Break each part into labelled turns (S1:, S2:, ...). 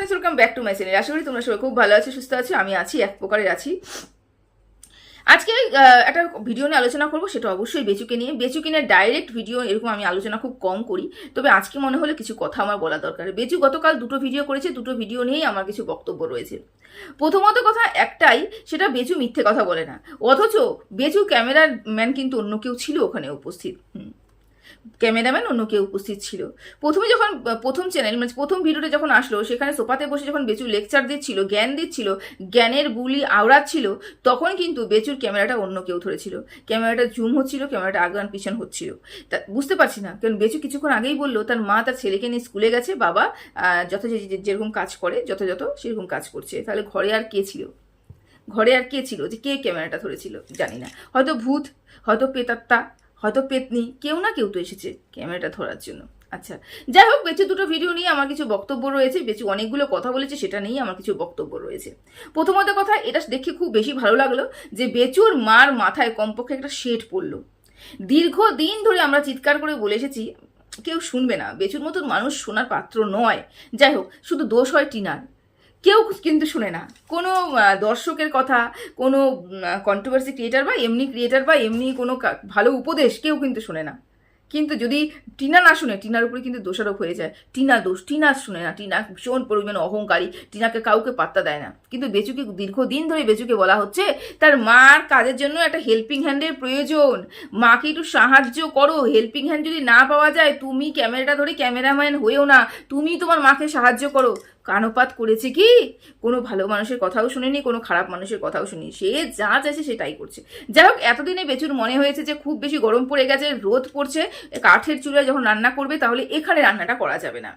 S1: Friends welcome back to my channel আশা করি তোমরা সবাই খুব ভালো আছো, সুস্থ আছো, আমি আছি, এক প্রকারের আছি। আজকে একটা ভিডিও নিয়ে আলোচনা করব, সেটা অবশ্যই বেচুকে নিয়ে। বেচুকে নিয়ে ডাইরেক্ট ভিডিও এরকম আমি আলোচনা খুব কম করি। তবে আজকে মনে হলে কিছু কথা আমার বলা দরকার। বেচু গতকাল দুটো ভিডিও করেছে, দুটো ভিডিও নিয়েই আমার কিছু বক্তব্য রয়েছে। প্রথমত কথা একটাই, সেটা বেচু মিথ্যে কথা বলে না। অথচ বেচু ক্যামেরার ম্যান কিন্তু অন্য কেউ ছিল ওখানে উপস্থিত। হুম। ক্যামেরাম্যান অন্য কেউ উপস্থিত ছিল। প্রথমে যখন প্রথম চ্যানেল মানে প্রথম ভিডিওটা যখন আসলো, সেখানে সোফাতে বসে যখন বেচু লেকচার দিচ্ছিল, জ্ঞান দিচ্ছিল, জ্ঞানের বুলি আওড়াচ্ছিল, তখন কিন্তু বেচুর ক্যামেরাটা অন্য কেউ ধরেছিল। ক্যামেরাটা জুম হচ্ছিল, ক্যামেরাটা আগান পিছন হচ্ছিল। তা, বুঝতে পারছি না, কারণ বেচু কিছুক্ষণ আগেই বলল, তার মা তার ছেলেকে নিয়ে স্কুলে গেছে, বাবা যত যেরকম কাজ করে যথাযথ সেরকম কাজ করছে। তাহলে ঘরে আর কে ছিল? ঘরে আর কে ছিল? যে কে ক্যামেরাটা ধরেছিল? জানি না। হয়তো ভূত, হয়তো পেতাত্তা হয়তো পেতনি, কেউ না কেউ তো এসেছে ক্যামেরাটা ধরার জন্য। আচ্ছা যাই হোক, বেঁচে দুটো ভিডিও নিয়ে আমার কিছু বক্তব্য রয়েছে, বেঁচে অনেকগুলো কথা বলেছে, সেটা নিয়েই আমার কিছু বক্তব্য রয়েছে। প্রথমত কথা, এটা দেখে খুব বেশি ভালো লাগল যে বেচুর মার মাথায় কমপক্ষে একটা শেড পড়ল। দীর্ঘদিন ধরে আমরা চিৎকার করে বলে এসেছি, কেউ শুনবে না। বেচুর মতন মানুষ শোনার পাত্র নয়। যাই হোক, শুধু দোষ হয় টিনার। কেউ কিন্তু শুনে না। কোনো দর্শকের কথা, কোনো কন্ট্রোভার্সি ক্রিয়েটার বা এমনি ক্রিয়েটার বা এমনি কোনো ভালো উপদেশ কেউ কিন্তু শোনে না। কিন্তু যদি টিনা না শুনে, টিনার উপরে কিন্তু দোষারোপ হয়ে যায়। টিনা দোষ, টিনা শুনে না, টিনা ভীষণ পরিমাণে অহংকারী, টিনাকে কাউকে পাত্তা দেয় না। কিন্তু বেচুকে, দীর্ঘদিন ধরে বেচুকে বলা হচ্ছে, তার মার কাজের জন্য একটা হেল্পিং হ্যান্ডের প্রয়োজন। মাকে একটু সাহায্য করো হেল্পিং হ্যান্ড যদি না পাওয়া যায়, তুমি ক্যামেরাটা ধরে ক্যামেরাম্যান হয়েও না, তুমি তোমার মাকে সাহায্য করো। কানপাত করেছে কি? কোনো ভালো মানুষের কথাও শুনেনি, কোনো খারাপ মানুষের কথাও শুনি সে যা চাইছে সেটাই করছে। যাই হোক, এতদিনে বেচুর মনে হয়েছে যে খুব বেশি গরম পড়ে গেছে, রোদ পড়ছে, কাঠের চুলায় যখন রান্না করবে তাহলে এখানে রান্নাটা করা যাবে না।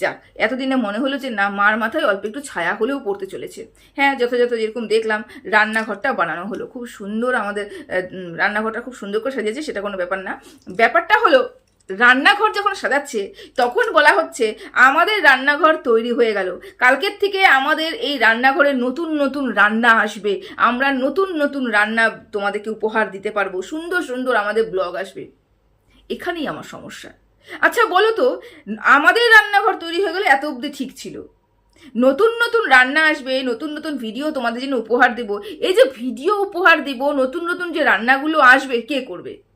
S1: যাক, এতদিনে মনে হলো যে না, মার মাথায় অল্প একটু ছায়া হলেও পড়তে চলেছে। হ্যাঁ যথাযথ যেরকম দেখলাম, রান্নাঘরটা বানানো হলো। খুব সুন্দর আমাদের রান্নাঘরটা খুব সুন্দর করে সাজিয়েছে, সেটা কোনো ব্যাপার না। ব্যাপারটা হলো রান্নাঘর যখন সাজাচ্ছে, তখন বলা হচ্ছে, আমাদের রান্নাঘর তৈরি হয়ে গেল। কালকের থেকে আমাদের এই রান্নাঘরে নতুন নতুন রান্না আসবে। আমরা নতুন নতুন রান্না তোমাদেরকে উপহার দিতে পারব। সুন্দর সুন্দর আমাদের ব্লগ আসবে। এখানেই আমার সমস্যা। আচ্ছা বলো তো, আমাদের রান্নাঘর তৈরি হয়ে গেলে এত অবধি ঠিক ছিল? নতুন নতুন রান্না আসবে, নতুন নতুন ভিডিও তোমাদের জন্য উপহার দেব। এই যে ভিডিও উপহার দিব, নতুন নতুন যে রান্নাগুলো আসবে, কে করবে?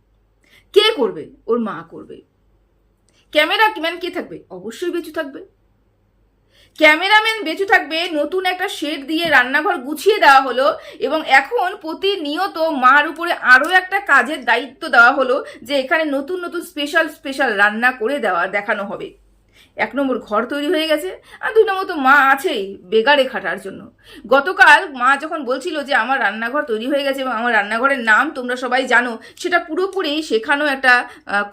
S1: কে করবে? ওর মা করবে। ক্যামেরাম্যান কে থাকবে? অবশ্যই বেঁচে থাকবে। ক্যামেরাম্যান বেঁচে থাকবে, নতুন একটা শেড দিয়ে রান্নাঘর গুছিয়ে দেওয়া হলো এবং এখন প্রতিনিয়ত মার উপরে আরও একটা কাজের দায়িত্ব দেওয়া হলো যে এখানে নতুন নতুন স্পেশাল স্পেশাল রান্না করে দেওয়া, দেখানো হবে। এক নম্বর ঘর তৈরি হয়ে গেছে আর দুই নম্বর তো মা আছেই বেগারে খাটার জন্য। গতকাল মা যখন বলছিল যে আমার রান্নাঘর তৈরি হয়ে গেছে এবং আমার রান্নাঘরের নাম তোমরা সবাই জানো, সেটা পুরোপুরি শেখানো একটা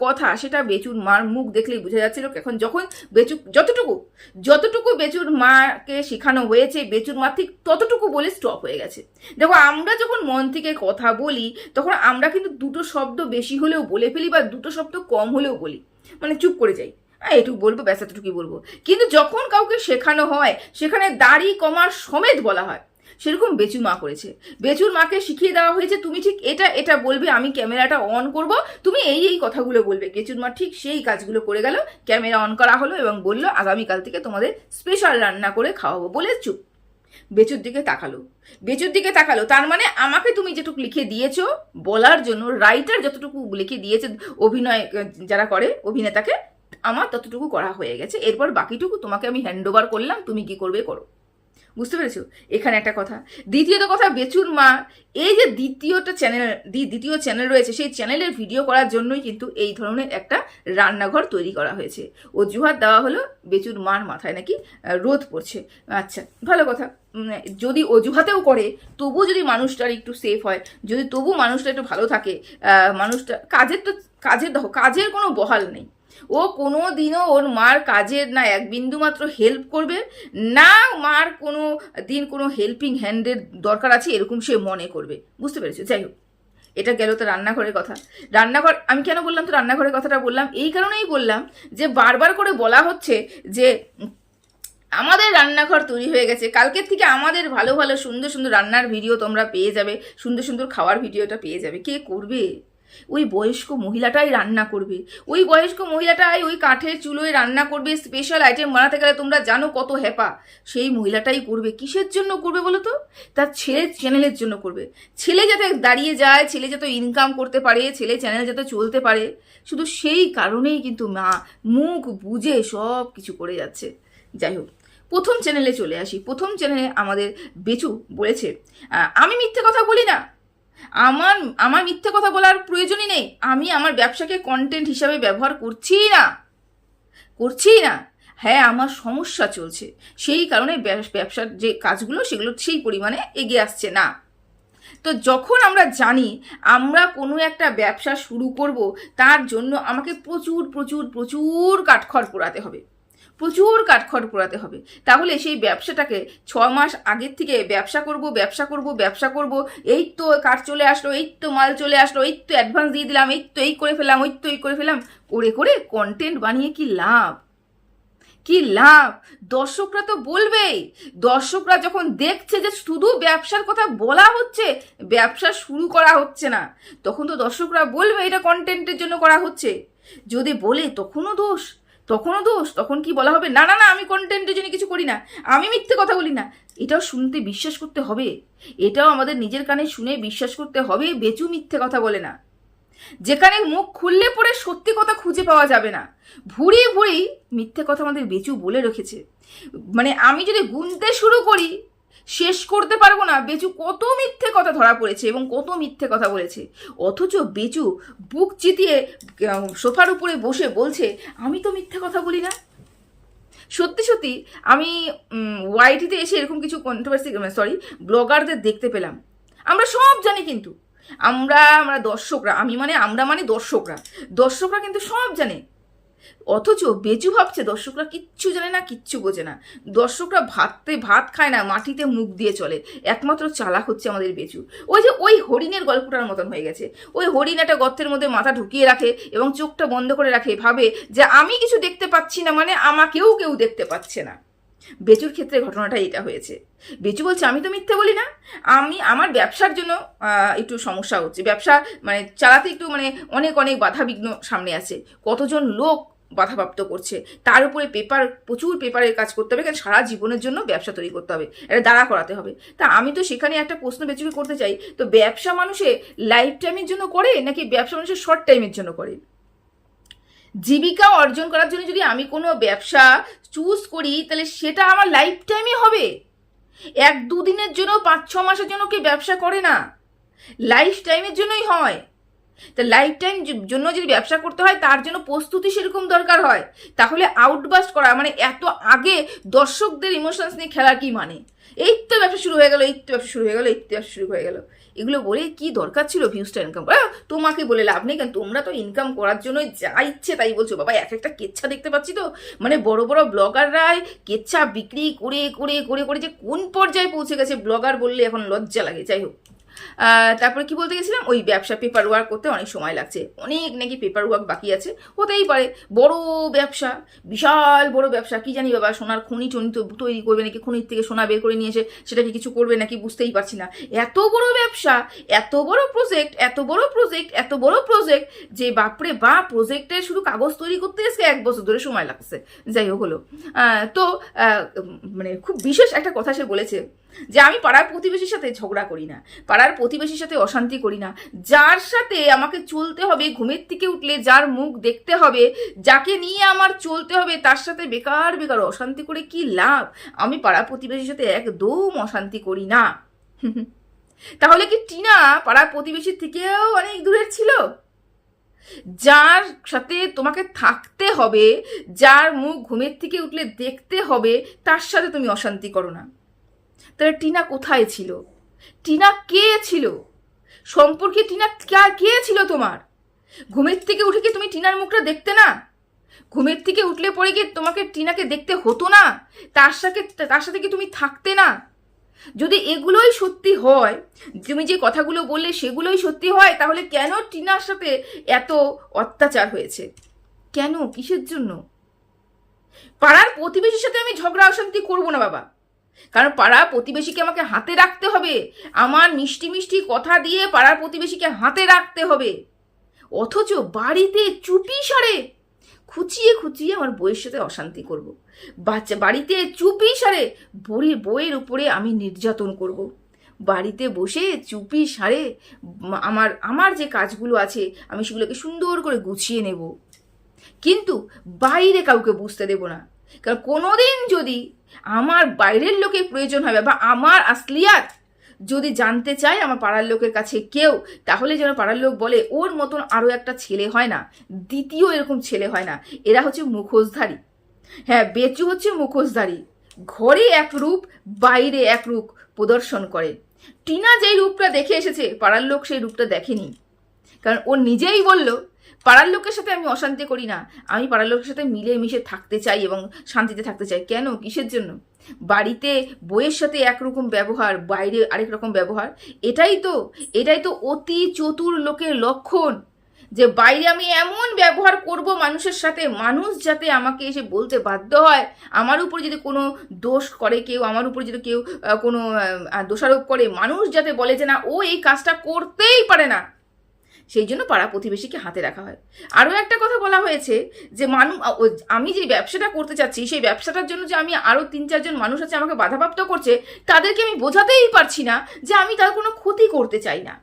S1: কথা, সেটা বেচুর মার মুখ দেখলেই বোঝা যাচ্ছিল। এখন যখন বেচু যতটুকু যতটুকু বেচুর মাকে শেখানো হয়েছে, বেচুর মা ঠিক ততটুকু বলে স্টপ হয়ে গেছে। দেখো, আমরা যখন মন থেকে কথা বলি, তখন আমরা কিন্তু দুটো শব্দ বেশি হলেও বলে ফেলি বা দুটো শব্দ কম হলেও বলি। মানে চুপ করে যাই। এটুকু বলব, ব্যাস এতটুকুই বলব। কিন্তু যখন কাউকে শেখানো হয়, সেখানে দাড়ি কমার সমেত বলা হয়। সেরকম বেচুর মা করেছে। বেচুর মাকে শিখিয়ে দেওয়া হয়েছে, তুমি ঠিক এটা এটা বলবে, আমি ক্যামেরাটা অন করব, তুমি এই এই কথাগুলো বলবে। বেচুর মা ঠিক সেই কাজগুলো করে গেল, ক্যামেরা অন করা হলো এবং বলল, আগামীকাল থেকে তোমাদের স্পেশাল রান্না করে খাওয়াবো, বলে চুপ। বেচুর দিকে তাকালো। বেচুর দিকে তাকালো, তার মানে আমাকে তুমি যেটুকু লিখে দিয়েছ, বলার জন্য রাইটার যতটুকু লিখে দিয়েছে অভিনয়, যারা করে, অভিনেতাকে আমার ততটুকু করা হয়ে গেছে, এরপর বাকিটুকু তোমাকে আমি হ্যান্ড ওভার করলাম, তুমি কি করবে করো। বুঝতে পেরেছ? এখানে একটা কথা। দ্বিতীয়ত কথা, বেচুর মা, এই যে দ্বিতীয়টা চ্যানেল দ্বিতীয় চ্যানেল রয়েছে, সেই চ্যানেলের ভিডিও করার জন্যই কিন্তু এই ধরনের একটা রান্নাঘর তৈরি করা হয়েছে। অজুহাত দেওয়া হলো বেচুর মার মাথায় নাকি রোদ পড়ছে। আচ্ছা ভালো কথা। যদি অজুহাতেও করে তবু যদি মানুষটার একটু সেফ হয়, যদি তবু মানুষটা একটু ভালো থাকে মানুষটা, কাজের তো, কাজের দেখো, কাজের কোনো বহাল নেই। ও কোনো দিনও ওর মার কাজের না এক বিন্দু মাত্র হেল্প করবে, না মার কোনো দিন কোনো হেল্পিং হ্যান্ডের দরকার আছে এরকম সে মনে করবে। বুঝতে পেরেছ? যাই হোক, এটা গেল তো রান্নাঘরের কথা। রান্নাঘর, আমি কেন বললাম তো রান্নাঘরের কথাটা বললাম? এই কারণেই বললাম যে বারবার করে বলা হচ্ছে যে আমাদের রান্নাঘর তৈরি হয়ে গেছে। কালকের থেকে আমাদের ভালো ভালো সুন্দর সুন্দর রান্নার ভিডিও তোমরা পেয়ে যাবে, সুন্দর সুন্দর খাওয়ার ভিডিওটা পেয়ে যাবে। কে করবে? ওই বয়স্ক মহিলাটাই রান্না করবে। ওই বয়স্ক মহিলাটাই ওই কাঠের চুলোয় রান্না করবে স্পেশাল আইটেম বানাতে গেলে তোমরা জানো কত হ্যাপা সেই মহিলাটাই করবে। কিসের জন্য করবে বলো তো? তার ছেলে চ্যানেলের জন্য করবে। ছেলে যাতে দাঁড়িয়ে যায়, ছেলে যাতে ইনকাম করতে পারে, ছেলে চ্যানেল যাতে চলতে পারে, শুধু সেই কারণেই কিন্তু মা মুখ বুঝে সব কিছু করে যাচ্ছে। যাই হোক, প্রথম চ্যানেলে চলে আসি। প্রথম চ্যানেলে আমাদের বেচু বলেছে আমি মিথ্যে কথা বলি না। আমার আমার মিথ্যে কথা বলার প্রয়োজনই নেই। আমি আমার ব্যবসাকে কন্টেন্ট হিসাবে ব্যবহার করছি না। করছি না। হ্যাঁ আমার সমস্যা চলছে। সেই কারণে ব্যবসার যে কাজগুলো, সেগুলো সেই পরিমাণে এগিয়ে আসছে না। তো যখন আমরা জানি আমরা কোনো একটা ব্যবসা শুরু করব, তার জন্য আমাকে প্রচুর প্রচুর প্রচুর কাঠখড় পোড়াতে হবে। প্রচুর কাঠখড় পোড়াতে হবে। তাহলে সেই ব্যবসাটাকে ছ মাস আগের থেকে ব্যবসা করব ব্যবসা করব ব্যবসা করব, এই তো কাঠ চলে আসলো, এই তো মাল চলে আসলো, এই তো অ্যাডভান্স দিয়ে দিলাম, এই তো এই করে ফেলাম ওই তো এই করে ফেলাম করে করে কন্টেন্ট বানিয়ে কি লাভ? কি লাভ? দর্শকরা তো বলবেই, দর্শকরা যখন দেখছে যে শুধু ব্যবসার কথা বলা হচ্ছে, ব্যবসা শুরু করা হচ্ছে না, তখন তো দর্শকরা বলবে এটা কন্টেন্টের জন্য করা হচ্ছে। যদি বলে তখনও দোষ তখনও দোষ? তখন কি বলা হবে? না না না, আমি কন্টেন্টের জন্য কিছু করি না। আমি মিথ্যে কথা বলি না। এটাও শুনতে বিশ্বাস করতে হবে। এটাও আমাদের নিজের কানে শুনে বিশ্বাস করতে হবে, বেচু মিথ্যে কথা বলে না। যেখানে মুখ খুললে পরে সত্যি কথা খুঁজে পাওয়া যাবে না। ভুড়ি ভুড়ি মিথ্যে কথা আমাদের বেচু বলে রেখেছে। মানে আমি যদি গুনতে শুরু করি শেষ করতে পারব না। বেচু কত মিথ্যে কথা ধরা পড়েছে এবং কত মিথ্যে কথা বলেছে। অথচ বেচু বুক চিতিয়ে সোফার উপরে বসে বলছে, আমি তো মিথ্যে কথা বলি না। সত্যি সত্যি, আমি ওয়াইটিতে এসে এরকম কিছু কন্ট্রোভার্সি সরি ব্লগারদের দেখতে পেলাম। আমরা সব জানি কিন্তু। আমরা আমরা দর্শকরা, আমি মানে আমরা মানে দর্শকরা। দর্শকরা কিন্তু সব জানে। অথচ বেজু ভাবছে দর্শকরা কিচ্ছু জানে না, কিচ্ছু বোঝে না। দর্শকরা ভাততে ভাত খায় না, মাটিতে মুখ দিয়ে চলে। একমাত্র চালাক হচ্ছে আমাদের বেজু। ওই যে ওই হরিণের গল্পটার মতন হয়ে গেছে। ওই হরিণ একটা গর্তের মধ্যে মাথা ঢুকিয়ে রাখে এবং চোখটা বন্ধ করে রাখে, ভাবে যে আমি কিছু দেখতে পাচ্ছি না মানে আমাকেও কেউ দেখতে পাচ্ছে না। বেচুর ক্ষেত্রে ঘটনাটা এটা হয়েছে। বেচু বলছে, আমি তো মিথ্যে বলি না। আমি, আমার ব্যবসার জন্য একটু সমস্যা হচ্ছে। ব্যবসা মানে চালাতে একটু মানে অনেক অনেক বাধা বিঘ্ন সামনে আছে। কতজন লোক বাধাপ্রাপ্ত করছে? তার উপরে পেপার প্রচুর পেপারের কাজ করতে হবে। কারণ সারা জীবনের জন্য ব্যবসা তৈরি করতে হবে। এটা দাঁড়া করাতে হবে। তা আমি তো সেখানে একটা প্রশ্ন বেচুকে করতে চাই, তো ব্যবসা মানুষে লাইফ টাইমের জন্য করে, নাকি ব্যবসা মানুষের শর্ট টাইমের জন্য করে? জীবিকা অর্জন করার জন্য যদি আমি কোনো ব্যবসা চুজ করি, তাহলে সেটা আমার লাইফ টাইমে হবে। এক দুদিনের জন্য, পাঁচ, ছ মাসের জন্য কি ব্যবসা করে না। লাইফ টাইমের জন্যই হয়। তা লাইফ টাইম জন্য যদি ব্যবসা করতে হয়, তার জন্য প্রস্তুতি সেরকম দরকার হয়। তাহলে আউটবাস্ট করা মানে এত আগে দর্শকদের ইমোশনস নিয়ে খেলার কি মানে? এই তো ব্যবসা শুরু হয়ে গেল এই তো ব্যবসা শুরু হয়ে গেল এই তো ব্যবসা শুরু হয়ে গেল। এগুলো বলে কি দরকার ছিল ভিউসটা ইনকাম করা তোমাকে বলে লাভ নেই কারণ তোমরা তো ইনকাম করার জন্য যা ইচ্ছে তাই বলছো। বাবা, এক একটা কেচ্ছা দেখতে পাচ্ছি তো। মানে বড় বড় ব্লগাররাই কেচ্ছা বিক্রি করে করে করে করে যে কোন পর্যায়ে পৌঁছে গেছে, ব্লগার বললে এখন লজ্জা লাগে। যাই হোক। তারপরে কি বলতে গেছিলাম? ওই ব্যবসা পেপার ওয়ার্ক করতে অনেক সময় লাগছে। অনেক নাকি পেপার ওয়ার্ক বাকি আছে। হতেই পারে। বড় ব্যবসা, বিশাল বড় ব্যবসা, কি জানি বাবা, সোনার খনি টনি তৈরি করবে নাকি, খনির থেকে সোনা বের করে নিয়ে এসে সেটাকে কিছু করবে নাকি বুঝতেই পারছি না। এত বড় ব্যবসা, এত বড় প্রজেক্ট এত বড় প্রজেক্ট এত বড় প্রজেক্ট যে বাপরে বা প্রজেক্টে শুধু কাগজ তৈরি করতে এসে এক বছর ধরে সময় লাগছে। যাই হোক হলো। তো মানে খুব বিশেষ একটা কথা সে বলেছে। যে আমি পাড়ার প্রতিবেশীর সাথে ঝগড়া করি না, পাড়ার প্রতিবেশীর সাথে অশান্তি করি না। যার সাথে আমাকে চলতে হবে, ঘুমের থেকে উঠলে যার মুখ দেখতে হবে, যাকে নিয়ে আমার চলতে হবে, তার সাথে বেকার বেকার অশান্তি করে কি লাভ? আমি পাড়া প্রতিবেশীর সাথে একদম অশান্তি করি না। তাহলে কি টিনা পাড়া প্রতিবেশীর থেকেও অনেক দূরের ছিল? যার সাথে তোমাকে থাকতে হবে, যার মুখ ঘুমের থেকে উঠলে দেখতে হবে, তার সাথে তুমি অশান্তি করো না। তাহলে টিনা কোথায় ছিল? টিনা কে ছিল? সম্পর্কে টিনা কা- ছিল তোমার? ঘুমের থেকে উঠে কি তুমি টিনার মুখটা দেখতে না? ঘুমের থেকে উঠলে পরে কি তোমাকে টিনাকে দেখতে হতো না? তার সাথে তার সাথে কি তুমি থাকতে না? যদি এগুলোই সত্যি হয়, তুমি যে কথাগুলো বললে সেগুলোই সত্যি হয়, তাহলে কেন টিনার সাথে এত অত্যাচার হয়েছে? কেন? কিসের জন্য? পাড়ার প্রতিবেশীর সাথে আমি ঝগড়া অশান্তি করব না, বাবা। কারণ পাড়া প্রতিবেশীকে আমাকে হাতে রাখতে হবে। আমার মিষ্টি মিষ্টি কথা দিয়ে পাড়ার প্রতিবেশীকে হাতে রাখতে হবে। অথচ বাড়িতে চুপি সারে। খুচিয়ে খুচিয়ে আমার বইয়ের সাথে অশান্তি করব। বাচ্চা বাড়িতে চুপি সারে। বড়ির বইয়ের উপরে আমি নির্যাতন করব। বাড়িতে বসে চুপি সারে। আমার আমার যে কাজগুলো আছে, আমি সেগুলোকে সুন্দর করে গুছিয়ে নেব। কিন্তু বাইরে কাউকে বুঝতে দেব না। কারণ কোনোদিন যদি আমার বাইরের লোকের প্রয়োজন হবে বা আমার আসলিয়াত যদি জানতে চায় আমার পাড়ার লোকের কাছে কেউ, তাহলে যেন পাড়ার লোক বলে, ওর মতন আরও একটা ছেলে হয় না, দ্বিতীয় এরকম ছেলে হয় না। এরা হচ্ছে মুখোশধারী। হ্যাঁ বেচু হচ্ছে মুখোশধারী। ঘরে এক রূপ, বাইরে এক রূপ প্রদর্শন করে। টিনা যেই রূপটা দেখে এসেছে, পাড়ার লোক সেই রূপটা দেখেনি। কারণ ও নিজেই বলল পাড়ার লোকের সাথে আমি অশান্তি করি না। আমি পাড়ার লোকের সাথে মিলে মিশে থাকতে চাই এবং শান্তিতে থাকতে চাই। কেন? কিসের জন্য? বাড়িতে বইয়ের সাথে একরকম ব্যবহার, বাইরে আরেক রকম ব্যবহার, এটাই তো এটাই তো অতি চতুর লোকের লক্ষণ। যে বাইরে আমি এমন ব্যবহার করব মানুষের সাথে, মানুষ যাতে আমাকে এসে বলতে বাধ্য হয়, আমার উপর যদি কোনো দোষ করে কেউ, আমার উপর যদি কেউ কোনো দোষারোপ করে, মানুষ যাতে বলে যে না, ও এই কাজটা করতেই পারে না। সেই জন্য পাড়া প্রতিবেশীকে হাতে রাখা হয়। আরও একটা কথা বলা হয়েছে যে মানুষ আমি যে ব্যবসাটা করতে চাচ্ছি, সেই ব্যবসাটার জন্য যে আমি আরও তিন চারজন মানুষ আছে আমাকে বাধাপ্রাপ্ত করছে, তাদেরকে আমি বোঝাতেই পারছি না যে আমি তার কোনো ক্ষতি করতে চাই না।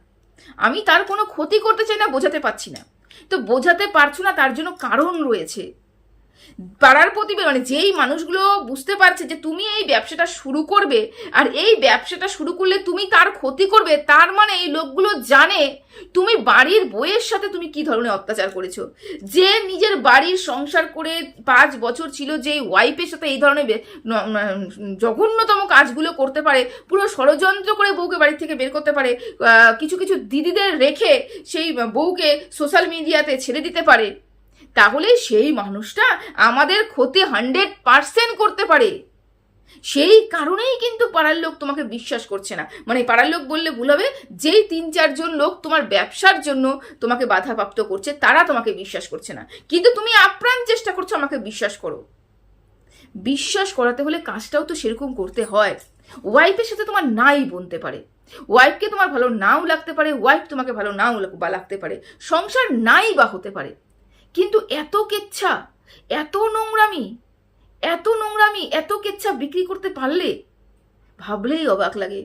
S1: আমি তার কোনো ক্ষতি করতে চাই না, বোঝাতে পারছি না। তো বোঝাতে পারছ না, তার জন্য কারণ রয়েছে। পাড়ার প্রতিবেশী মানে যেই মানুষগুলো বুঝতে পারছে যে তুমি এই ব্যবসাটা শুরু করবে আর এই ব্যবসাটা শুরু করলে তুমি তার ক্ষতি করবে, তার মানে এই লোকগুলো জানে তুমি বাড়ির বইয়ের সাথে তুমি কি ধরনের অত্যাচার করেছ। যে নিজের বাড়ির সংসার করে পাঁচ বছর ছিল যে ওয়াইফের সাথে এই ধরনের জঘন্যতম কাজগুলো করতে পারে, পুরো ষড়যন্ত্র করে বউকে বাড়ি থেকে বের করতে পারে কিছু কিছু দিদিদের রেখে সেই বউকে সোশ্যাল মিডিয়াতে ছেড়ে দিতে পারে তাহলে সেই মানুষটা আমাদের ক্ষতি হান্ড্রেড পার্সেন্ট করতে পারে। সেই কারণেই কিন্তু পাড়ার লোক তোমাকে বিশ্বাস করছে না। মানে পাড়ার লোক বললে ভুল হবে, যেই তিন চারজন লোক তোমার ব্যবসার জন্য তোমাকে বাধাপ্রাপ্ত করছে, তারা তোমাকে বিশ্বাস করছে না। কিন্তু তুমি আপ্রাণ চেষ্টা করছ আমাকে বিশ্বাস করো। বিশ্বাস করাতে হলে কাজটাও তো সেরকম করতে হয়। ওয়াইফের সাথে তোমার নাই বনতে পারে। ওয়াইফকে তোমার ভালো নাও লাগতে পারে ওয়াইফ তোমাকে ভালো নাও লাগতে পারে। সংসার নাই বা হতে পারে। কিন্তু এত কেচ্ছা, এত নোংরামি এত নোংরামি, এত কেচ্ছা বিক্রি করতে পারলে? ভাবলেই অবাক লাগে।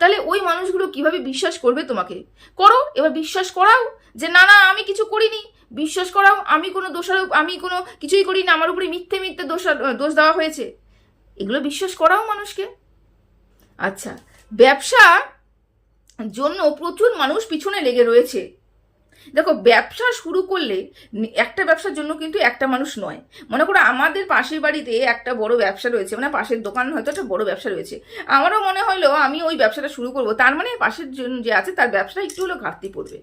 S1: তাহলে ওই মানুষগুলো কীভাবে বিশ্বাস করবে তোমাকে? করো, এবার বিশ্বাস করাও যে, না না, আমি কিছু করিনি। বিশ্বাস করাও, আমি কোনো দোষারোপ, আমি কোনো কিছুই করিনি। আমার উপরে মিথ্যে মিথ্যে দোষ দোষ দেওয়া হয়েছে। এগুলো বিশ্বাস করাও মানুষকে। আচ্ছা ব্যবসা জন্য প্রচুর মানুষ পিছনে লেগে রয়েছে। দেখো, ব্যবসা শুরু করলে একটা ব্যবসার জন্য কিন্তু একটা মানুষ নয়। মনে করো আমাদের পাশের বাড়িতে একটা বড় ব্যবসা রয়েছে মানে পাশের দোকান হয়তো একটা বড় ব্যবসা রয়েছে। আমারও মনে হলো আমি ওই ব্যবসাটা শুরু করব, তার মানে পাশের জন্য যে আছে তার ব্যবসাটা একটু হলেও ঘাটতি পড়বে।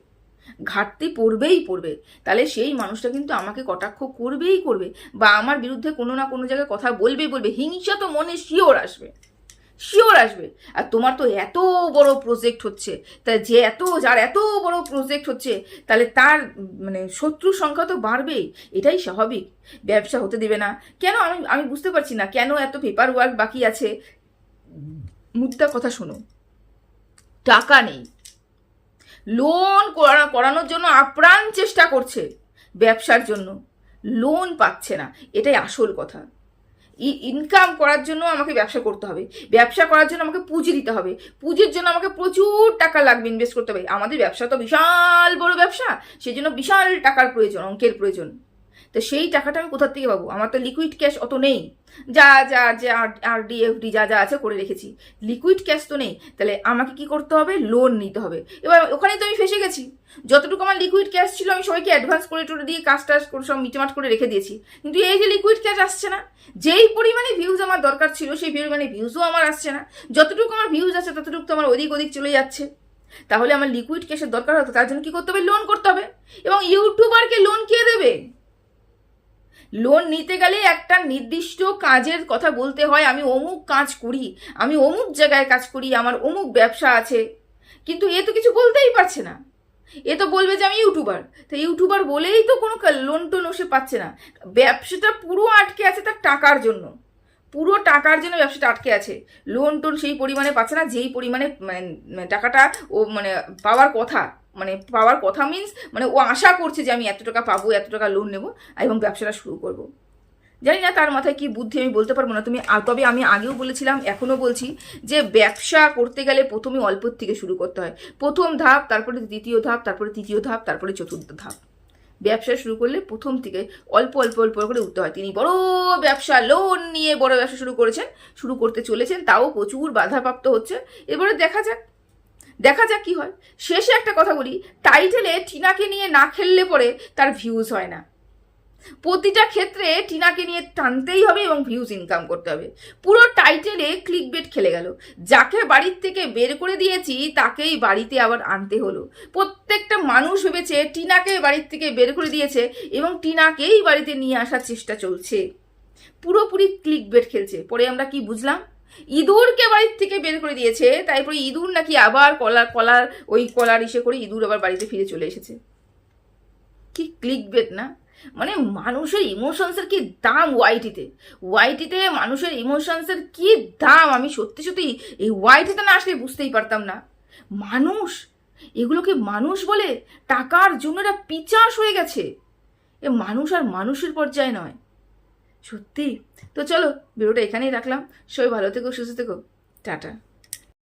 S1: ঘাটতি পড়বেই পড়বে। তাহলে সেই মানুষটা কিন্তু আমাকে কটাক্ষ করবেই করবে, বা আমার বিরুদ্ধে কোনো না কোনো জায়গায় কথা বলবেই বলবে, হিংসা তো মনে শিওর আসবে। শিওর আসবে। আর তোমার তো এত বড় প্রজেক্ট হচ্ছে, তা যে এত, যার এত বড় প্রজেক্ট হচ্ছে, তাহলে তার মানে শত্রুর সংখ্যা তো বাড়বেই, এটাই স্বাভাবিক। ব্যবসা হতে দেবে না। কেন? আমি আমি বুঝতে পারছি না, কেন এত পেপার ওয়ার্ক বাকি আছে? মুদ্রা কথা শোনো। টাকা নেই। লোন করা, করানোর জন্য আপ্রাণ চেষ্টা করছে ব্যবসার জন্য। লোন পাচ্ছে না। এটাই আসল কথা। ইনকাম করার জন্য আমাকে ব্যবসা করতে হবে। ব্যবসা করার জন্য আমাকে পুঁজি দিতে হবে। পুঁজির জন্য আমাকে প্রচুর টাকা লাগবে ইনভেস্ট করতে হবে। আমাদের ব্যবসা তো বিশাল বড় ব্যবসা। সেই জন্য বিশাল টাকার প্রয়োজন, অঙ্কের প্রয়োজন। তো সেই টাকাটা আমি কোথার থেকে পাবো? আমার তো লিকুইড ক্যাশ অত নেই। যা যা, যে আর ডি, এফ ডি যা যা আছে করে রেখেছি। লিকুইড ক্যাশ তো নেই। তাহলে আমাকে কি করতে হবে? লোন নিতে হবে। এবার ওখানেই তো আমি ফেসে গেছি। যতটুকু আমার লিকুইড ক্যাশ ছিল, আমি সবাইকে অ্যাডভান্স করে টোরে দিয়ে কাজ টাজ করে সব মিটমাট করে রেখে দিয়েছি। কিন্তু এই যে লিকুইড ক্যাশ আসছে না, যেই পরিমাণে ভিউজ আমার দরকার ছিল, সেই পরিমাণে ভিউজও আমার আসছে না। যতটুকু আমার ভিউজ আছে, ততটুকু তো আমার ওদিক ওদিক চলে যাচ্ছে। তাহলে আমার লিকুইড ক্যাশের দরকার হতো, তার জন্য কি করতে হবে? লোন করতে হবে। এবং ইউটিউবারকে লোন কে দেবে? লোন নিতে গেলে একটা নির্দিষ্ট কাজের কথা বলতে হয়, আমি অমুক কাজ করি, আমি অমুক জায়গায় কাজ করি, আমার অমুক ব্যবসা আছে। কিন্তু এ তো কিছু বলতেই পারছে না। এ তো বলবে যে আমি ইউটিউবার। তো ইউটিউবার বলেই তো কোনো লোন টোন সে পাচ্ছে না। ব্যবসাটা পুরো আটকে আছে তার টাকার জন্য। পুরো টাকার জন্য ব্যবসাটা আটকে আছে। লোন টোন সেই পরিমাণে পাচ্ছে না, যেই পরিমাণে মানে টাকাটা ও মানে পাওয়ার কথা। মানে পাওয়ার কথা মিন্স মানে ও আশা করছে যে আমি এত টাকা পাবো, এত টাকা লোন নেব এবং ব্যবসাটা শুরু করব। জানি না তার মাথায় কি বুদ্ধি আমি বলতে পারব না। তুমি তবে আমি আগেও বলেছিলাম এখনও বলছি যে ব্যবসা করতে গেলে প্রথমে অল্পর থেকে শুরু করতে হয়। প্রথম ধাপ, তারপরে দ্বিতীয় ধাপ, তারপরে তৃতীয় ধাপ, তারপরে চতুর্থ ধাপ। ব্যবসা শুরু করলে প্রথম থেকে অল্প অল্প অল্প করে উঠতে হয়। তিনি বড় ব্যবসা লোন নিয়ে বড় ব্যবসা শুরু করেছেন, শুরু করতে চলেছেন, তাও প্রচুর বাধাপ্রাপ্ত হচ্ছে। এবারে দেখা যাক দেখা যাক কি হয়। শেষে একটা কথা বলি টাইটেলে টিনাকে নিয়ে না খেললে পরে তার ভিউজ হয় না। প্রতিটা ক্ষেত্রে টিনাকে নিয়ে টানতেই হবে এবং ভিউজ ইনকাম করতে হবে। পুরো টাইটেলে ক্লিক বেট খেলে গেল। যাকে বাড়ির থেকে বের করে দিয়েছি, তাকেই বাড়িতে আবার আনতে হলো। প্রত্যেকটা মানুষ ভেবেছে টিনাকে বাড়ির থেকে বের করে দিয়েছে এবং টিনাকেই বাড়িতে নিয়ে আসার চেষ্টা চলছে। পুরোপুরি ক্লিক বেট খেলছে। পরে আমরা কি বুঝলাম? ইঁদুরকে বাড়ির থেকে বের করে দিয়েছে, তারপরে ইঁদুর নাকি আবার কলার কলার, ওই কলার ইসে করে ইঁদুর আবার বাড়িতে ফিরে চলে এসেছে। কি ক্লিক বেট না? মানে মানুষের ইমোশনসের কি দাম ওয়াইটিতে ওয়াইটিতে মানুষের ইমোশনসের কি দাম? আমি সত্যি সত্যি এই ওয়াইটিতে না আসলে বুঝতেই পারতাম না। মানুষ, এগুলোকে মানুষ বলে টাকার জন্য এরা পিচাস হয়ে গেছে। এ মানুষ আর মানুষের পর্যায়ে নয়। সত্যি? তো চলো ভিডিওটা এখানেই রাখলাম। সবাই ভালো থেকো সুস্থ থেকো। টাটা।